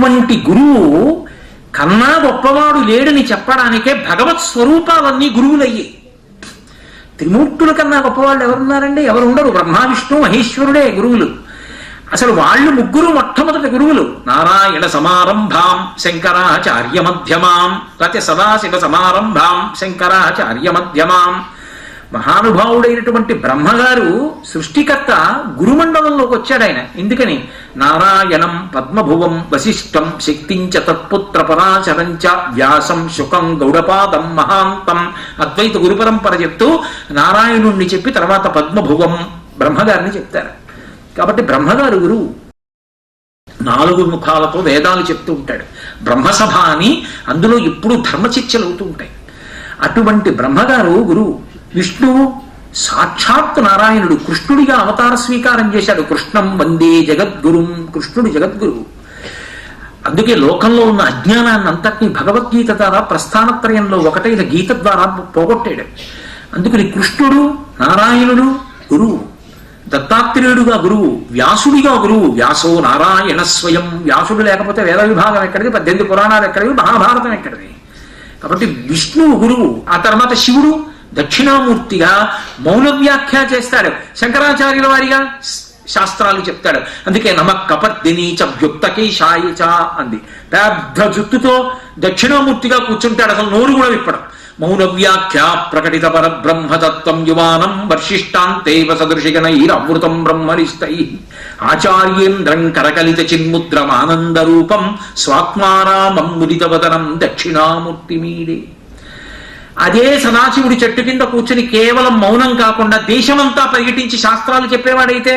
అటువంటి గురువు కన్నా గొప్పవాడు లేడని చెప్పడానికే భగవత్ స్వరూపాలన్నీ గురువులయ్యాయి త్రిమూర్తుల కన్నా గొప్పవాళ్ళు ఎవరున్నారండి? ఎవరు ఉండరు బ్రహ్మ విష్ణు మహేశ్వరుడే గురువులు. అసలు వాళ్ళు ముగ్గురు మొట్టమొదటి గురువులు. నారాయణ సమారంభాం శంకరాచార్య మధ్యమాం లేకపోతే సదాశివ సమారంభాం శంకరాచార్య మధ్యమాం. మహానుభావుడైనటువంటి బ్రహ్మగారు సృష్టికర్త గురుమండలంలోకి వచ్చాడు ఆయన ఎందుకని? నారాయణం పద్మభువం వశిష్టం శక్తించ తత్పుత్ర పరాశరంచ వ్యాసం శుకం గౌడపాదం మహాంతం అద్వైత గురు పరంపర చెప్తూ నారాయణుణ్ణి చెప్పి తర్వాత పద్మభువం బ్రహ్మగారిని చెప్తారు. కాబట్టి బ్రహ్మగారు గురువు నాలుగు ముఖాలతో వేదాలు చెప్తూ ఉంటాడు. బ్రహ్మసభ అని అందులో ఎప్పుడు ధర్మచర్చలు అవుతూ ఉంటాయి. అటువంటి బ్రహ్మగారు గురువు విష్ణువు సాక్షాత్ నారాయణుడు కృష్ణుడిగా అవతార స్వీకారం చేశాడు. కృష్ణం వందే జగద్గురుం. కృష్ణుడు జగద్గురువు అందుకే లోకంలో ఉన్న అజ్ఞానాన్ని అంతటినీ భగవద్గీత ద్వారా ప్రస్థానత్రయంలో ఒకటైన గీత ద్వారా పోగొట్టాడు. అందుకని కృష్ణుడు నారాయణుడు గురువు దత్తాత్రేయుడుగా గురువు వ్యాసుడిగా గురువు వ్యాసో నారాయణ స్వయం. వ్యాసుడు లేకపోతే వేద విభాగం ఎక్కడిది? పద్దెనిమిది పురాణాలు ఎక్కడివి? మహాభారతం ఎక్కడిది? కాబట్టి విష్ణువు గురువు. ఆ తర్వాత శివుడు దక్షిణామూర్తిగా మౌన వ్యాఖ్య చేస్తాడు. శంకరాచార్యుల వారిగా శాస్త్రాలు చెప్తాడు. అందుకే నమ కపర్దిని చ వ్యుక్తకేశాయ అంది. పెద్ద జుత్తుతో దక్షిణామూర్తిగా కూర్చుంటాడు. అసలు నోరు కూడా విప్పడం. మౌన వ్యాఖ్య ప్రకటిత పరబ్రహ్మతత్వం యువానం వర్షిష్టాంతేవ సదృశిగణైరమృతం బ్రహ్మరిస్తై ఆచార్యేంద్రం కరకలిత చిన్ముద్రమానంద రూపం స్వాత్మారామం ముదితవదనం దక్షిణామూర్తి మీడే అదే సదాశివుడి చెట్టు కింద కూర్చుని కేవలం మౌనం కాకుండా దేశమంతా పర్యటించి శాస్త్రాలు చెప్పేవాడైతే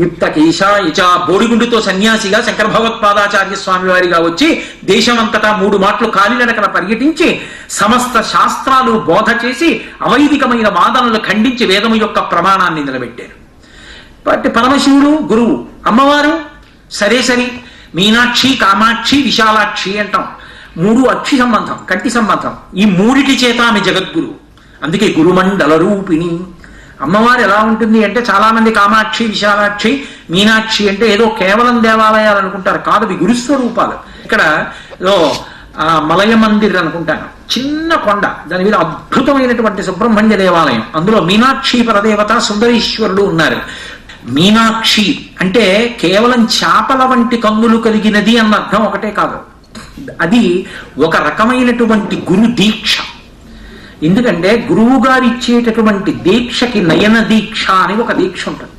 యుక్త కేశాయచ బోడిగుండుతో సన్యాసిగా శంకర భగవత్పాదాచార్య స్వామి వారిగా వచ్చి దేశమంతటా మూడు మాటలు కాలినడకన పర్యటించి సమస్త శాస్త్రాలు బోధ చేసి అవైదికమైన వాదనలు ఖండించి వేదము యొక్క ప్రమాణాన్ని నిలబెట్టారు. కాబట్టి పరమశివుడు గురువు అమ్మవారు సరే సరి మీనాక్షి కామాక్షి విశాలాక్షి అంటాం. మూడు అక్షి సంబంధం కంటి సంబంధం ఈ మూడిటి చేత ఆమె జగద్గురు. అందుకే గురుమండల రూపిణి అమ్మవారు ఎలా ఉంటుంది అంటే చాలామంది కామాక్షి విశాలాక్షి మీనాక్షి అంటే ఏదో కేవలం దేవాలయాలు అనుకుంటారు కాదు అవి గురుస్వరూపాలు. ఇక్కడ ఏదో ఆ మలయ మందిర్ అనుకుంటాను. చిన్న కొండ దాని మీద అద్భుతమైనటువంటి సుబ్రహ్మణ్య దేవాలయం. అందులో మీనాక్షి పరదేవత సుందరీశ్వరుడు ఉన్నారు. మీనాక్షి అంటే కేవలం చేపల వంటి కన్నులు కలిగినది అన్న అర్థం ఒకటే కాదు. అది ఒక రకమైనటువంటి గురు దీక్ష. ఎందుకంటే గురువు గారు ఇచ్చేటటువంటి దీక్షకి నయన దీక్ష అని ఒక దీక్ష ఉంటుంది.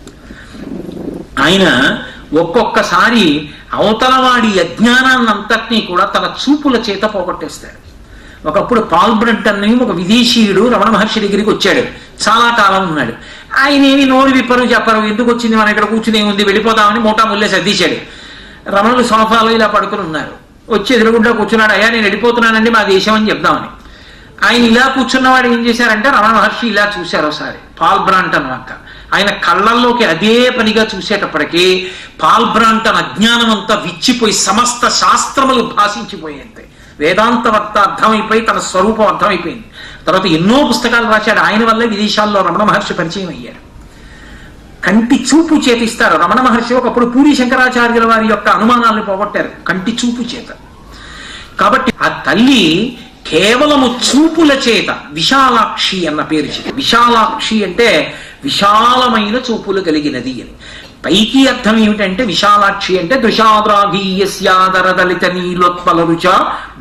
ఆయన ఒక్కొక్కసారి అవతలవాడి అజ్ఞానాన్నంతటినీ కూడా తన చూపుల చేత పోగొట్టేస్తాడు. ఒకప్పుడు పాల్బ్రంట్ అని ఒక విదేశీయుడు రమణ మహర్షి దగ్గరికి వచ్చాడు. చాలా కాలం ఉన్నాడు. ఆయన ఏమి నోరు విప్పరు చెప్పరు. ఎందుకు వచ్చింది? మనం ఇక్కడ కూర్చుని ఉంది వెళ్ళిపోదామని మోటా ముల్లే సర్దీశాడు. రమణులు సోఫాలో ఇలా పడుకుని ఉన్నారు. వచ్చి ఎదురుగుండా కూర్చున్నాడు అయ్యా నేను వెళ్ళిపోతున్నానండి మా దేశం అని చెప్దామని. ఆయన ఇలా కూర్చున్నవాడు ఏం చేశారంటే రమణ మహర్షి ఇలా చూశారు ఒకసారి పాల్ బ్రాంటన్ వంక ఆయన కళ్ళల్లోకి అదే పనిగా చూసేటప్పటికీ పాల్ బ్రాంటన్ అజ్ఞానం అంతా విచ్చిపోయి సమస్త శాస్త్రములు భాషించిపోయింది. వేదాంత వక్త అర్థమైపోయి తన స్వరూపం అర్థమైపోయింది. తర్వాత ఎన్నో పుస్తకాలు రాశాడు. ఆయన వల్లే విదేశాల్లో రమణ మహర్షి పరిచయం అయ్యారు కంటి చూపు చేతిస్తారు రమణ మహర్షి ఒకప్పుడు పూరి శంకరాచార్యుల వారి యొక్క అనుమానాలను పోగొట్టారు. కంటి చూపు చేత. కాబట్టి ఆ తల్లి కేవలము చూపుల చేత విశాలాక్షి అన్న పేరు విశాలాక్షి అంటే విశాలమైన చూపులు కలిగినది అని. పైకి అర్థం ఏమిటంటే విశాలాక్షి అంటే దృశాద్రాఘీయస్యాదరదలిత నీలోత్పల రుచ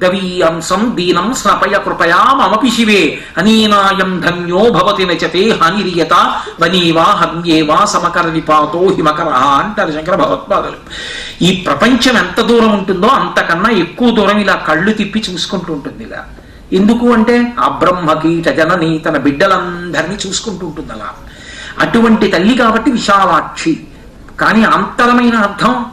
గవీయంసం దీనం స్నపయ కృపయా మమపి శివే అనీనాయం ధన్యో భవతి నచతే హనిరియత వనీవా హన్యేవా సమకర నిపాతో హిమకర అంటారు శంకర భగవత్పాదులు. ఈ ప్రపంచం ఎంత దూరం ఉంటుందో అంతకన్నా ఎక్కువ దూరం ఇలా కళ్ళు తిప్పి చూసుకుంటూ ఉంటుంది ఇలా. ఎందుకు అంటే ఆ బ్రహ్మకీట జనని తన బిడ్డలందరినీ చూసుకుంటూ ఉంటుంది అలా. అటువంటి తల్లి కాబట్టి విశాలాక్షి. కానీ అంతరమైన అర్థం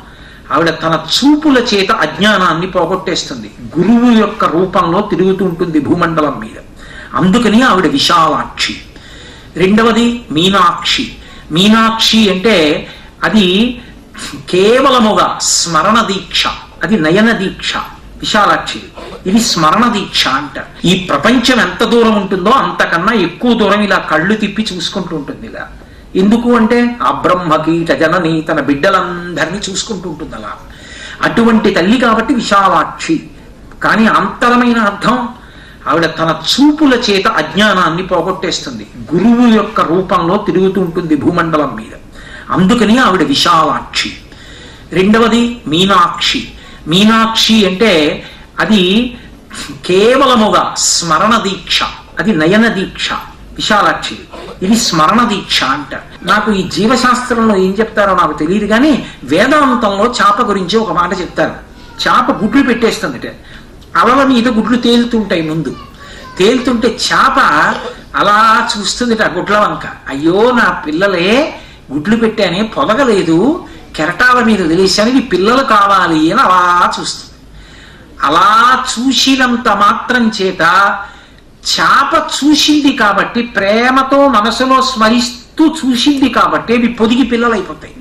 ఆవిడ తన చూపుల చేత అజ్ఞానాన్ని పోగొట్టేస్తుంది. గురువు యొక్క రూపంలో తిరుగుతూ ఉంటుంది భూమండలం మీద. అందుకని ఆవిడ విశాలాక్షి. రెండవది మీనాక్షి. మీనాక్షి అంటే అది కేవలముగా స్మరణ దీక్ష. అది నయన దీక్ష. విశాలాక్షి. ఇది స్మరణ దీక్ష అంట. ఈ ప్రపంచం ఎంత దూరం ఉంటుందో అంతకన్నా ఎక్కువ దూరం ఇలా కళ్ళు తిప్పి చూసుకుంటూ ఉంటుంది ఇలా ఎందుకు అంటే ఆ బ్రహ్మకీట జనని తన బిడ్డలందరినీ చూసుకుంటూ ఉంటుంది అలా అటువంటి తల్లి కాబట్టి విశాలాక్షి. కానీ అంతరమైన అర్థం ఆవిడ తన చూపుల చేత అజ్ఞానాన్ని పోగొట్టేస్తుంది. గురువు యొక్క రూపంలో తిరుగుతూ ఉంటుంది భూమండలం మీద. అందుకని ఆవిడ విశాలాక్షి. రెండవది మీనాక్షి. మీనాక్షి అంటే అది కేవలముగా స్మరణ దీక్ష అది నయన దీక్ష విశాలాక్షి ఇది స్మరణ దీక్ష అంట. నాకు ఈ జీవశాస్త్రంలో ఏం చెప్తారో నాకు తెలియదు కానీ వేదాంతంలో చాప గురించి ఒక మాట చెప్తారు. చాప గుడ్లు పెట్టేస్తుందట. అలల మీద గుడ్లు తేలుతుంటాయి ముందు. తేలుతుంటే చాప అలా చూస్తుంది ఆ గుడ్ల వంక. అయ్యో నా పిల్లలే గుడ్లు పెట్టానే పొదగలేదు. కెరటాల మీద వదిలేశాను ఇవి పిల్లలు కావాలి అని అలా చూస్తుంది. అలా చూసినంత మాత్రం చేత చాప చూసింది కాబట్టి ప్రేమతో మనసులో స్మరిస్తూ చూసింది కాబట్టి అవి పొదిగి పిల్లలు అయిపోతాయి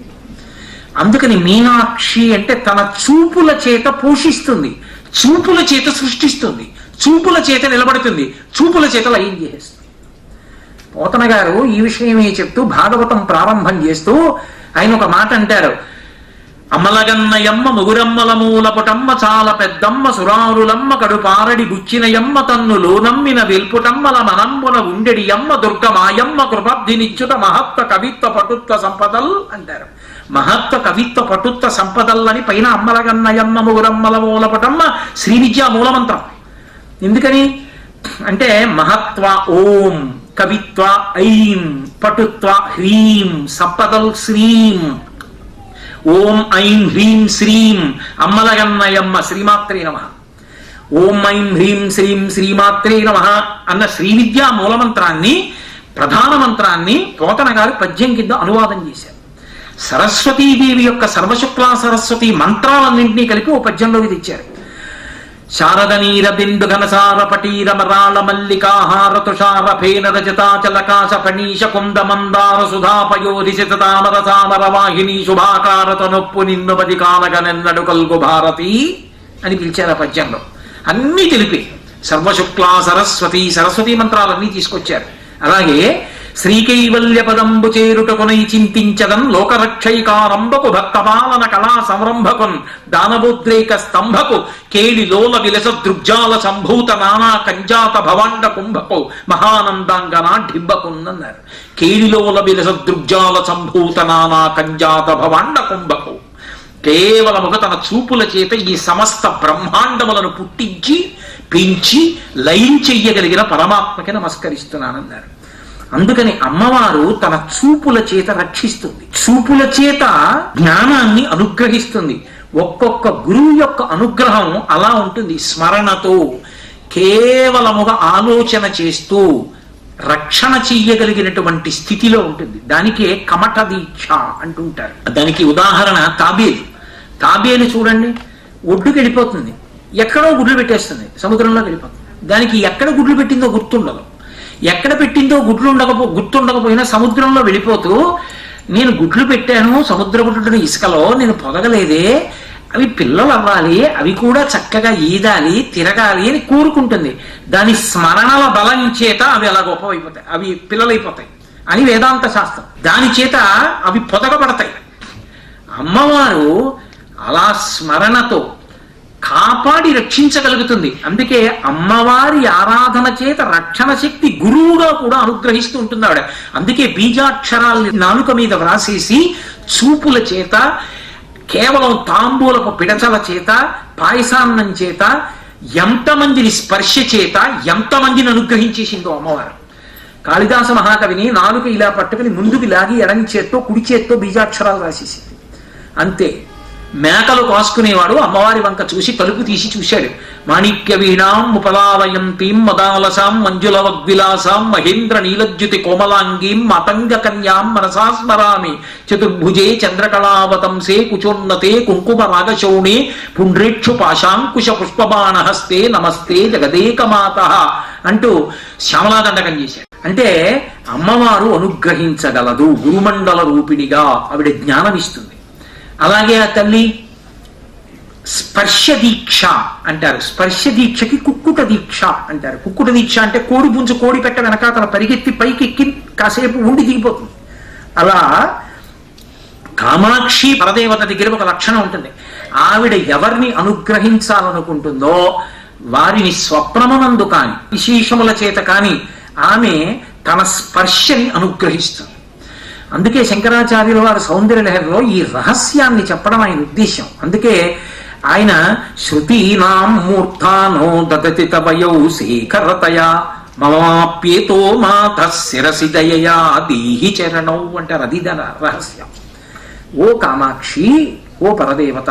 అందుకని మీనాక్షి అంటే తన చూపుల చేత పోషిస్తుంది. చూపుల చేత సృష్టిస్తుంది. చూపుల చేత నిలబడుతుంది. చూపుల చేత లయం చేస్తుంది. పోతన గారు ఈ విషయమే చెప్తూ భాగవతం ప్రారంభం చేస్తూ ఆయన ఒక మాట అంటారు. అమలగన్నయమ్మ ముగురమ్మల మూలపుటమ్మ చాల పెద్దమ్మ సురారులమ్మ కడుపారడి గుచ్చినయమ్మ తన్ను నమ్మిన వెల్పుటమ్మల మనంబున ఉండెడియమ్మ దుర్గమాయమ్మ కృపబ్ధినిచ్చుట మహత్వ కవిత్వ పటుత్వ సంపదల్ అంటారు. మహత్వ కవిత్వ పటుత్వ సంపదల్లని పైన అమ్మలగన్నయమ్మ ముగురమ్మల మూలపుటమ్మ శ్రీ విద్యా మూలమంత్రం. ఎందుకని? అంటే మహత్వ ఓం కవిత్వ ఐం పటుత్వ హ్రీం సంపదల్ శ్రీం ఓం ఐం హ్రీం శ్రీం అమ్మలగన్నయమ్మ శ్రీమాత్రే నమ. ఓం ఐం హ్రీం శ్రీం శ్రీమాత్రే నమ అన్న శ్రీవిద్యా మూలమంత్రాన్ని ప్రధాన మంత్రాన్ని పోతన గారు పద్యం కింద అనువాదం చేశారు. సరస్వతీదేవి యొక్క సర్వశుక్లా సరస్వతి మంత్రాలన్నింటినీ కలిపి ఓ పద్యంలోకి తెచ్చారు. శారదనీర బిందు ఘనసార పటీర మరాళ మల్లికాహార తుషార ఫేన రజతాచలకాశ ఫణీష కుంద మందార సుధాపయోధి తామర సామర వాహిని శుభాకారత నొప్పు నిన్ను పది కాలగనెన్నడు కల్గు భారతి అని పిలిచారు ఆ పద్యంలో. అన్నీ తెలిపి సర్వశుక్లా సరస్వతి సరస్వతి మంత్రాలన్నీ తీసుకొచ్చారు. అలాగే శ్రీకైవల్యపదంబు చేరుటకునై చింతించదన్ లోకరక్షైకారంభకు భక్తపాలన కళా సంరంభకున్ దానవోద్రేక స్తంభకు కేళి లోల విలస దృగ్జాల సంభూత నానా కంజాత భవాండ కుంభకు మహానందాంగనా ఢింబకున్నన్నారు కేళిలోల విలస దృగ్జాల సంభూత నానా కంజాత భవాండ కుంభకు కేవలముగా తన చూపుల చేత ఈ సమస్త బ్రహ్మాండములను పుట్టించి పెంచి లయం చెయ్యగలిగిన పరమాత్మకి నమస్కరిస్తున్నానన్నారు. అందుకని అమ్మవారు తన చూపుల చేత రక్షిస్తుంది. చూపుల చేత జ్ఞానాన్ని అనుగ్రహిస్తుంది. ఒక్కొక్క గురువు యొక్క అనుగ్రహం అలా ఉంటుంది. స్మరణతో కేవలముగా ఆలోచన చేస్తూ రక్షణ చెయ్యగలిగినటువంటి స్థితిలో ఉంటుంది. దానికే కమట దీక్ష అంటుంటారు. దానికి ఉదాహరణ తాబేలు. తాబేలు చూడండి ఒడ్డుకి వెళ్ళిపోతుంది ఎక్కడో గుడ్లు పెట్టేస్తుంది. సముద్రంలో వెళ్ళిపోతుంది దానికి ఎక్కడ గుడ్లు పెట్టిందో గుర్తుండదు. ఎక్కడ పెట్టిందో గుడ్లు ఉండకపో గుర్తుండకపోయినా సముద్రంలో వెళ్ళిపోతూ నేను గుడ్లు పెట్టాను సముద్ర గుడ్లు ఇసుకలో నేను పొదగలేదే అవి పిల్లలు అవ్వాలి అవి కూడా చక్కగా ఈదాలి తిరగాలి అని కోరుకుంటుంది. దాని స్మరణల బలం చేత అవి అలా గొప్పవైపోతాయి అవి పిల్లలైపోతాయి అని వేదాంత శాస్త్రం. దాని చేత అవి పొదగబడతాయి. అమ్మవారు అలా స్మరణతో కాపాడి రక్షించగలుగుతుంది. అందుకే అమ్మవారి ఆరాధన చేత రక్షణ శక్తి గురువుగా కూడా అనుగ్రహిస్తూ ఉంటుంది ఆవిడ అందుకే బీజాక్షరాల్ని నాలుక మీద వ్రాసేసి చూపుల చేత కేవలం తాంబూలపు పిడచల చేత పాయసాన్నం చేత ఎంతమందిని స్పర్శ చేత ఎంతమందిని అనుగ్రహించేసిందో అమ్మవారు. కాళిదాస మహాకవిని నాలుక ఇలా పట్టుకుని ముందుకు లాగి ఎడని చేత్తో కుడి చేత్తో బీజాక్షరాలు రాసేసింది. అంతే. మేకలు కాసుకునేవాడు అమ్మవారి వంక చూసి తలుపు తీసి చూశాడు. మాణిక్య వీణాం ముపలావయంతీం మదాలసాం మంజుల వగ్విలాసాం మహేంద్ర నీలజ్యుతి కోమలాంగీం మతంగ కన్యాం మనసా స్మరామి. చతుర్భుజే చంద్రకళావతంసే కుచోన్నతే కుంకుమ రాగశౌణే పుండ్రేక్షు పాశాంకుశ పుష్పబాణహస్తే నమస్తే జగదేకమాత అంటూ శ్యామలాదండకం చేశాడు. అంటే అమ్మవారు అనుగ్రహించగలదు గురుమండల రూపిణిగా ఆవిడ జ్ఞానం ఇస్తుంది అలాగే ఆ తల్లి స్పర్శ దీక్ష అంటారు. స్పర్శ దీక్షకి కుక్కుట దీక్ష అంటారు. కుక్కుట దీక్ష అంటే కోడి పుంజు కోడి పెట్ట వెనకాతల పరిగెత్తి పైకి ఎక్కి కాసేపు ఉండి దిగిపోతుంది. అలా కామాక్షి పరదేవత దగ్గర ఒక లక్షణం ఉంటుంది. ఆవిడ ఎవరిని అనుగ్రహించాలనుకుంటుందో వారిని స్వప్నమునందు కాని విశేషముల చేత కాని ఆమె తన స్పర్శని అనుగ్రహిస్తుంది. అందుకే శంకరాచార్యుల వారి సౌందర్య లహరిలో ఈ రహస్యాన్ని చెప్పడం ఆయన ఉద్దేశం అందుకే ఆయన శృతీనాం మూర్ధానో దదతి తవయౌ శేఖరతయా మమాప్యేతో మాత శిరసి దయయా దీహి చరణౌ అంటారు. అది రహస్యం. ఓ కామాక్షి ఓ పరదేవత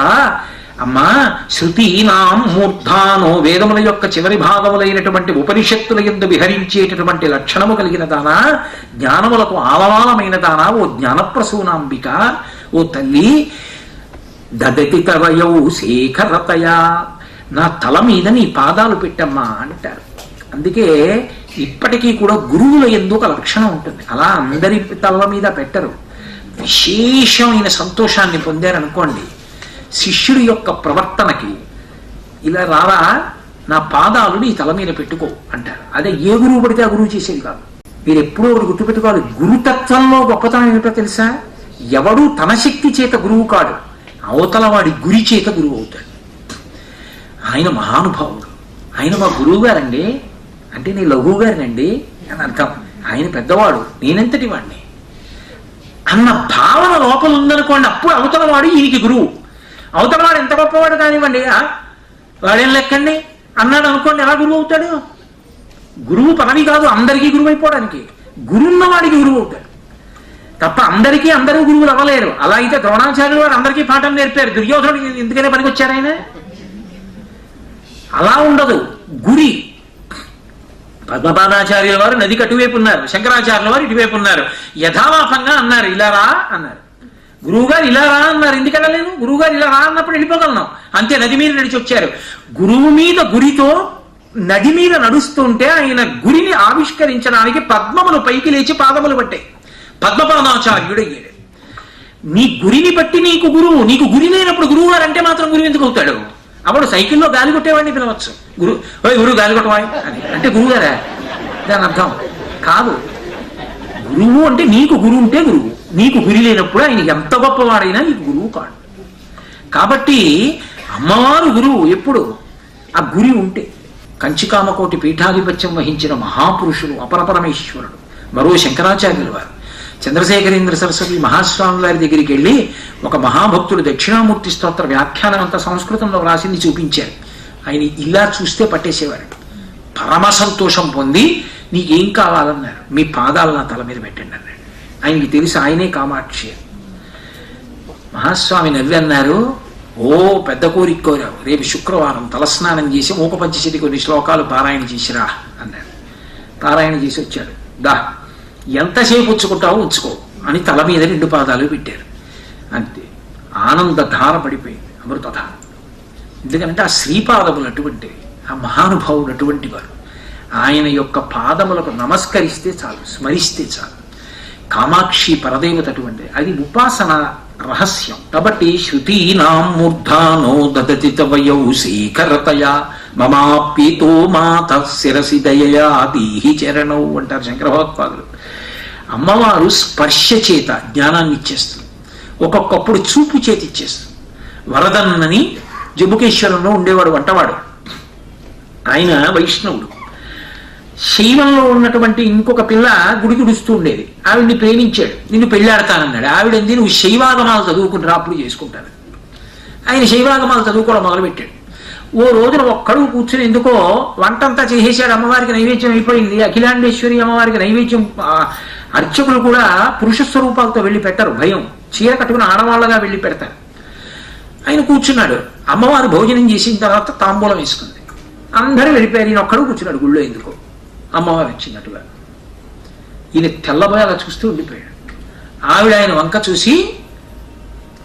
అమ్మా శృతీనాం మూర్ధానో వేదముల యొక్క చివరి భాగములైనటువంటి ఉపనిషత్తుల ఎందు విహరించేటటువంటి లక్షణము కలిగిన దానా? జ్ఞానములకు ఆలవాలమైన దానా? ఓ జ్ఞానప్రసూనాంబిక? ఓ తల్లి దదతి తవయౌ శేఖరతయా. నా తల మీద నీ పాదాలు పెట్టమ్మా అంటారు. అందుకే ఇప్పటికీ కూడా గురువుల ఎందు ఒక లక్షణం ఉంటుంది. అలా అందరి తల మీద పెట్టరు. విశేషమైన సంతోషాన్ని పొందారనుకోండి. శిష్యుడి యొక్క ప్రవర్తనకి ఇలా రారా నా పాదాలు నీ తల మీద పెట్టుకో అంటారు. అదే ఏ గురువు పడితే ఆ గురువు చేసేది కాదు. మీరు ఎప్పుడూ ఒకటి గుర్తుపెట్టుకోవాలి గురుతత్వంలో గొప్పతనం ఏమిటో తెలుసా? ఎవడు తన శక్తి చేత గురువు కాడు అవతల వాడి గురి చేత గురువు అవుతాడు. ఆయన మహానుభావుడు. ఆయన మా గురువు గారండి. అంటే నీ లఘువు గారినండి అని అర్థం. ఆయన పెద్దవాడు నేనెంతటి వాడిని అన్న భావన లోపల ఉందనుకోండి అప్పుడు అవతల వాడు ఈయనకి గురువు. అవతల వాడు ఎంత గొప్పవాడు కానివ్వండి వాడేం లెక్కండి? అన్నాడు అనుకోండి ఎలా గురువు అవుతాడు? గురువు పదవి కాదు అందరికీ గురువు అయిపోవడానికి. గురువున్న వాడికి గురువు అవుతాడు. తప్ప అందరికీ అందరూ గురువులు అవ్వలేరు. అలా అయితే ద్రోణాచార్యులు వారు అందరికీ పాఠం నేర్పారు. దుర్యోధనుడికి ఎందుకనే పనికొచ్చారు ఆయన? అలా ఉండదు. గురి. పద్మపాదాచార్యుల వారు నదికి అటువైపు ఉన్నారు. శంకరాచార్యుల వారు ఇటువైపు ఉన్నారు. యథాలాపంగా అన్నారు. ఇలా రా అన్నారు. గురువుగారు ఇలా రా అన్నారు. ఎందుకు వెళ్ళలేను గురువుగారు ఇలా రా అన్నప్పుడు వెళ్ళిపోగలను. అంతే నది మీద నడిచి వచ్చారు. గురువు మీద గురితో నది మీద నడుస్తుంటే ఆయన గురిని ఆవిష్కరించడానికి పద్మములు పైకి లేచి పాదములు పట్టాయి. పద్మపాదాచార్యుడు అయ్యాడు. నీ గురిని బట్టి నీకు గురువు నీకు గురి లేనప్పుడు గురువు గారు అంటే మాత్రం గురువు ఎందుకు అవుతాడు? అప్పుడు సైకిల్లో గాలి కొట్టేవాడిని పిలవచ్చు. గురు ఓయ్ గురువు గాలి కొట్టవాయి అని. అంటే గురువు గారా? దాని అర్థం. కాదు. గురువు అంటే నీకు గురువు ఉంటే గురువు. నీకు గురి లేనప్పుడు ఆయన ఎంత గొప్పవాడైనా నీకు గురువు కాడు. కాబట్టి అమ్మవారు గురువు ఎప్పుడు? ఆ గురి ఉంటే. కంచికామకోటి పీఠాధిపత్యం వహించిన మహాపురుషుడు అపరపరమేశ్వరుడు మరో శంకరాచార్యులు వారు. చంద్రశేఖరేంద్ర సరస్వతి మహాస్వామి వారి దగ్గరికి వెళ్ళి ఒక మహాభక్తుడు దక్షిణామూర్తి స్తోత్ర వ్యాఖ్యానం అంతా సంస్కృతంలో రాసింది చూపించారు. ఆయన ఇలా చూస్తే పట్టేసేవారు. పరమ సంతోషం పొంది నీకేం కావాలన్నారు? మీ పాదాలు నా తల మీద పెట్టండి అన్నాడు. ఆయనకి తెలిసి ఆయనే కామాక్షి. మహాస్వామి నవ్వి అన్నారు ఓ పెద్ద కోరిక కోరావు. రేపు శుక్రవారం తలస్నానం చేసి మూక కొన్ని శ్లోకాలు పారాయణ చేసిరా అన్నాడు. పారాయణ చేసి వచ్చాడు. దా ఎంతసేపు ఉంచుకుంటావో ఉంచుకో అని తల మీద రెండు పాదాలు పెట్టారు. అంతే. ఆనంద ధార పడిపోయింది. అమృతధార. ఎందుకంటే ఆ శ్రీపాదములు అటువంటివి ఆ మహానుభావుడు అటువంటి వారు. ఆయన యొక్క పాదములకు నమస్కరిస్తే చాలు స్మరిస్తే చాలు. కామాక్షి పరదేవత అటువంటిది అది ఉపాసన రహస్యం. కాబట్టి శృతీనాం మూర్ధానో దదతి తవయౌ శీకరతయా మమాప్యతో మాత శిరసి దయయా దీహి చరణౌ అంటారు శంకర భగవత్పాదులు అమ్మవారు స్పర్శ చేత జ్ఞానాన్ని ఇచ్చేస్తుంది. ఒక్కొక్కప్పుడు చూపు చేతి ఇచ్చేస్తుంది. వరదన్నని జబుకేశ్వరంలో ఉండేవాడు వంటవాడు. ఆయన వైష్ణవుడు. శైవంలో ఉన్నటువంటి ఇంకొక పిల్ల గుడి గుడుస్తూ ఉండేది. ఆవిడ్ని ప్రేమించాడు. నిన్ను పెళ్ళాడతానన్నాడు. ఆవిడంది నువ్వు శైవాగమాలు చదువుకుని అప్పుడు చేసుకుంటాను. ఆయన శైవాగమాలు చదువుకోవడం మొదలుపెట్టాడు. ఓ రోజున ఒక్కడు కూర్చుని ఎందుకో వంటంతా చేసేసాడు అమ్మవారికి నైవేద్యం అయిపోయింది. అఖిలాండేశ్వరి అమ్మవారికి నైవేద్యం అర్చకులు కూడా పురుష స్వరూపాలతో వెళ్ళి పెట్టరు భయం. చీర కట్టుకుని ఆడవాళ్ళగా వెళ్ళి పెడతారు. ఆయన కూర్చున్నాడు. అమ్మవారు భోజనం చేసిన తర్వాత తాంబూలం వేసుకుంది. అందరూ వెళ్ళిపోయారు. ఈయన ఒక్కడు కూర్చున్నాడు గుళ్ళో ఎందుకో. అమ్మవారు వచ్చినట్టుగా ఈయన తెల్లబోయి అలా చూస్తూ ఉండిపోయాడు. ఆవిడ ఆయన వంక చూసి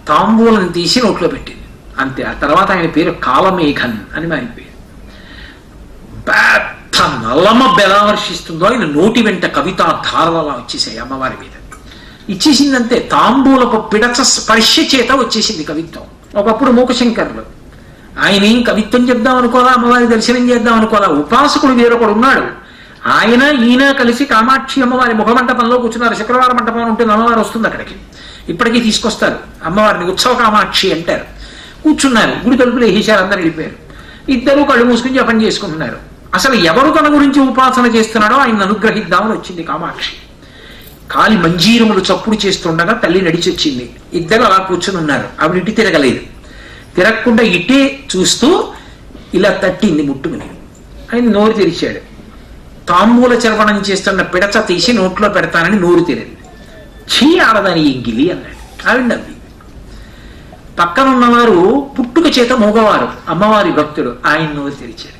తాంబూలను తీసి నోట్లో పెట్టింది. అంతే ఆ తర్వాత ఆయన పేరు కాలమేఘన్ అని మారిపోయింది. పెద్ద నల్లమబ్బ ఎలా వర్షిస్తుందో ఆయన నోటి వెంట కవితా ధారలలా వచ్చేసాయి అమ్మవారి మీద. ఇచ్చేసిందంతే తాంబూలపు పిడచ స్పర్శ చేత వచ్చేసింది కవిత్వం. ఒకప్పుడు మూకశంకర్లు ఆయన ఏం కవిత్వం చెప్దాం అనుకోవాలా అమ్మవారి దర్శనం చేద్దాం అనుకోవాలా ఉపాసకుడు వేరొకడు ఉన్నాడు. ఆయన ఈయన కలిసి కామాక్షి అమ్మవారి ముఖమంటపంలో కూర్చున్నారు. శుక్రవారం మంటపం ఉంటుంది అమ్మవారు వస్తుంది అక్కడికి. ఇప్పటికీ తీసుకొస్తారు. అమ్మవారిని ఉత్సవ కామాక్షి అంటారు. కూర్చున్నారు. గుడి తలుపులు వేసేశారు అందరు వెళ్ళిపోయారు. ఇద్దరు కళ్ళు మూసుకుని జపం చేసుకుంటున్నారు. అసలు ఎవరు తన గురించి ఉపాసన చేస్తున్నాడో ఆయన అనుగ్రహిద్దామని వచ్చింది కామాక్షి. కాలి మంజీరములు చప్పుడు చేస్తుండగా తల్లి నడిచి వచ్చింది. ఇద్దరు అలా కూర్చుని ఉన్నారు. ఆవిడ ఇటు తిరగలేదు. తిరగకుండా ఇటే చూస్తూ ఇలా తట్టింది ముట్టుకుని. ఆయన నోరు తెరిచాడు. తాంబూల చర్వణం చేస్తున్న పిడచ తీసి నోట్లో పెడతానని నోరు తెరింది. చీ ఆడదాని ఎంగిలి అన్నాడు. ఆవిడ నవ్వి పక్కన ఉన్నవారు పుట్టుక చేత మగవారు అమ్మవారి భక్తుడు ఆయన నోరు తెరిచారు.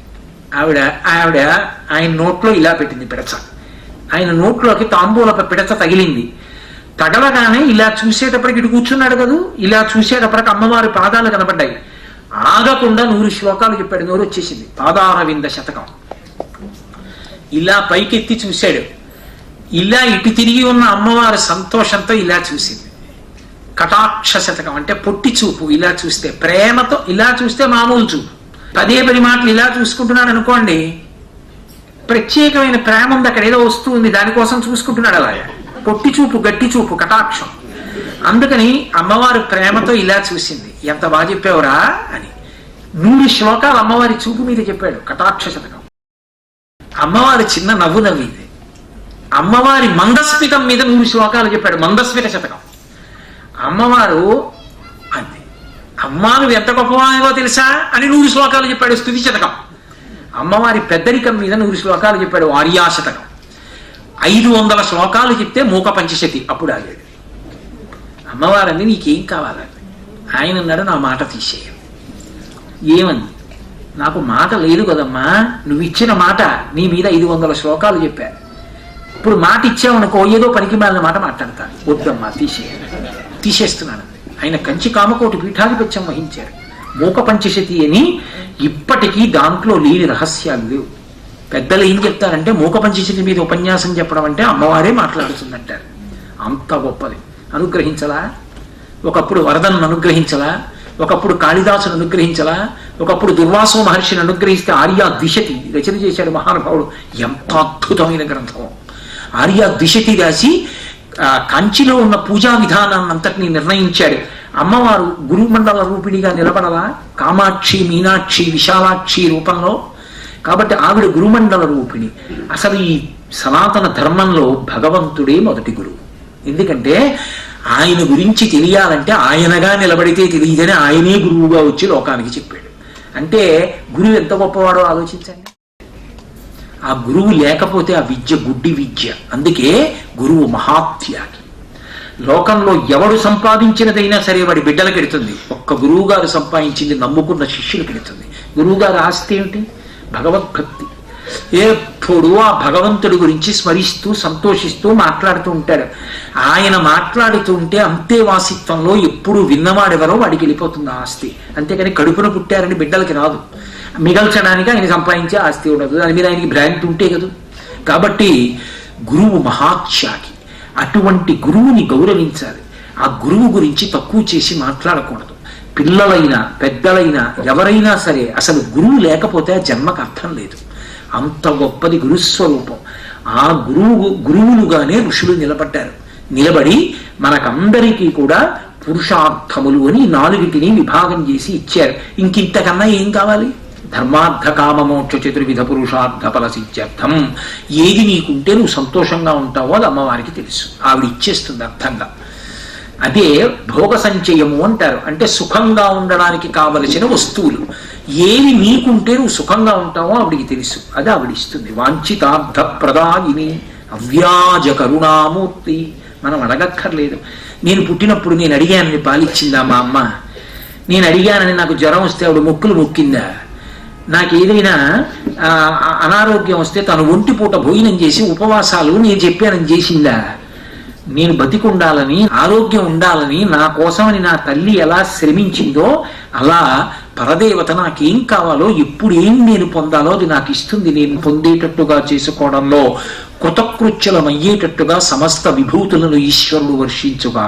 ఆవిడ ఆవిడ ఆయన నోట్లో ఇలా పెట్టింది పిడచ. ఆయన నోట్లోకి తాంబూల పిడచ తగిలింది. తగలగానే ఇలా చూసేటప్పటికి ఇటు కూర్చున్నాడు కదూ? ఇలా చూసేటప్పటికి అమ్మవారి పాదాలు కనపడ్డాయి. ఆగకుండా నూరు శ్లోకాలు చెప్పాడు. నోరు వచ్చేసింది. పాదారవింద శతకం. ఇలా పైకెత్తి చూశాడు. ఇలా ఇటు తిరిగి ఉన్న అమ్మవారి సంతోషంతో ఇలా చూసింది. కటాక్ష శతకం అంటే పొట్టి చూపు ఇలా చూస్తే ప్రేమతో ఇలా చూస్తే మామూలు చూపు. పదే పది మాటలు ఇలా చూసుకుంటున్నాడు అనుకోండి ప్రత్యేకమైన ప్రేమ ఉంది అక్కడ ఏదో వస్తుంది ఉంది దానికోసం చూసుకుంటున్నాడు అలా పొట్టి చూపు గట్టి చూపు కటాక్షం. అందుకని అమ్మవారు ప్రేమతో ఇలా చూసింది. ఎంత బాగా చెప్పావురా అని. నూరు శ్లోకాలు అమ్మవారి చూపు మీద చెప్పాడు కటాక్ష శతకం. అమ్మవారి చిన్న నవ్వు నవ్వింది అమ్మవారి మందస్మితం మీద నూరు శ్లోకాలు చెప్పాడు మందస్మిత శతకం. అమ్మవారు అంది అమ్మా నువ్వు ఎంత గొప్పవానివో తెలుసా? అని నూరు శ్లోకాలు చెప్పాడు స్థుతి శతకం. అమ్మవారి పెద్దరికం మీద నూరు శ్లోకాలు చెప్పాడు ఆర్యా శతకం. ఐదు వందల శ్లోకాలు చెప్తే మూక పంచశతి అప్పుడు ఆగాడు. అమ్మవారంది నీకేం కావాలండి? ఆయన అన్నాడు నా మాట తీసేయండి. ఏమంది? నాకు మాట లేదు కదమ్మా. నువ్వు ఇచ్చిన మాట నీ మీద ఐదు వందల శ్లోకాలు చెప్పాను ఇప్పుడు మాట ఇచ్చావనుకో ఏదో పనికి మాలిన మాట మాట్లాడతాను వద్దమ్మా తీసే తీసేస్తున్నాను. ఆయన కంచి కామకోటి పీఠాధిపత్యం వహించారు. మూక పంచశతి అని ఇప్పటికీ దాంట్లో లేని రహస్యాలు లేవు. పెద్దలు ఏం చెప్తారంటే మూక పంచశతి మీద ఉపన్యాసం చెప్పడం అంటే అమ్మవారే మాట్లాడుతుందంటారు. అంత గొప్పది. అనుగ్రహించలా? ఒకప్పుడు వరదను అనుగ్రహించలా? ఒకప్పుడు కాళిదాసును అనుగ్రహించలా? ఒకప్పుడు దుర్వాసం మహర్షిని అనుగ్రహిస్తే ఆర్యా ద్విషతి రచన చేశాడు మహానుభావుడు. ఎంత అద్భుతమైన గ్రంథం. ఆర్యా ద్విషతి రాసి కంచిలో ఉన్న పూజా విధానాన్ని అంతటిని నిర్ణయించాడు. అమ్మవారు గురుమండల రూపిణిగా నిలబడలా? కామాక్షి మీనాక్షి విశాలాక్షి రూపంలో? కాబట్టి ఆవిడ గురుమండల రూపిణి. అసలు ఈ సనాతన ధర్మంలో భగవంతుడే మొదటి గురువు. ఎందుకంటే ఆయన గురించి తెలియాలంటే ఆయనగా నిలబడితే తెలియదని ఆయనే గురువుగా వచ్చి లోకానికి చెప్పాడు. అంటే గురువు ఎంత గొప్పవాడో ఆలోచించండి. ఆ గురువు లేకపోతే ఆ విద్య గుడ్డి విద్య. అందుకే గురువు మహాత్యాగి. లోకంలో ఎవడు సంపాదించినదైనా సరే వాడి బిడ్డలకు ఎడుతుంది ఒక్క గురువు గారు సంపాదించింది నమ్ముకున్న శిష్యులకు ఎడుతుంది గురువుగారు ఆస్తి ఏమిటి? భగవద్భక్తి. ఎప్పుడు ఆ భగవంతుడి గురించి స్మరిస్తూ సంతోషిస్తూ మాట్లాడుతూ ఉంటాడు. ఆయన మాట్లాడుతూ ఉంటే అంతేవాసిత్వంలో ఎప్పుడు విన్నవాడెవరో వాడికి వెళ్ళిపోతుంది ఆ ఆస్తి. అంతేకాని కడుపున పుట్టారని బిడ్డలకి రాదు. మిగల్చడానికి ఆయన సంపాదించే ఆస్తి ఉండదు. దాని మీద ఆయనకి భ్రాంతి ఉంటే కదా. కాబట్టి గురువు మహాత్యాగి. అటువంటి గురువుని గౌరవించాలి. ఆ గురువు గురించి తక్కువ చేసి మాట్లాడకూడదు. పిల్లలైనా పెద్దలైనా ఎవరైనా సరే అసలు గురువు లేకపోతే ఆ జన్మకు అర్థం లేదు. అంత గొప్పది గురుస్వరూపం. ఆ గురువు గురువులుగానే ఋషులు నిలబడ్డారు. నిలబడి మనకందరికీ కూడా పురుషార్థములు అని నాలుగిటిని విభాగం చేసి ఇచ్చారు. ఇంకింతకన్నా ఏం కావాలి? ధర్మార్థ కామమోక్ష చతుర్విధ పురుషార్థ ఫల సిద్ధ్యర్థం ఏది నీకుంటే నువ్వు సంతోషంగా ఉంటావో అది అమ్మవారికి తెలుసు. ఆవిడ ఇచ్చేస్తుంది అర్థంగా. అదే భోగ సంచయము అంటారు. అంటే సుఖంగా ఉండడానికి కావలసిన వస్తువులు. ఏవి నీకుంటే నువ్వు సుఖంగా ఉంటావో ఆవిడికి తెలుసు. అది ఆవిడిస్తుంది. వాంఛితార్థ ప్రదాయిని అవ్యాజ కరుణామూర్తి. మనం అడగక్కర్లేదు. నేను పుట్టినప్పుడు నేను అడిగానని పాలిచ్చిందా మా అమ్మ? నేను అడిగానని నాకు జ్వరం వస్తే ఆవిడ మొక్కులు మొక్కిందా నాకు ఏదైనా అనారోగ్యం వస్తే తను ఒంటిపూట భోజనం చేసి ఉపవాసాలు నేను చెప్పానని చేసిందా? నేను బతికుండాలని ఆరోగ్యం ఉండాలని నా కోసమని నా తల్లి ఎలా శ్రమించిందో అలా పరదేవత నాకేం కావాలో ఎప్పుడు ఏం నేను పొందాలో అది నాకు ఇస్తుంది. నేను పొందేటట్టుగా చేసుకోవడంలో కృతకృత్యులమయ్యేటట్టుగా సమస్త విభూతులను ఈశ్వరుడు వర్షించుగా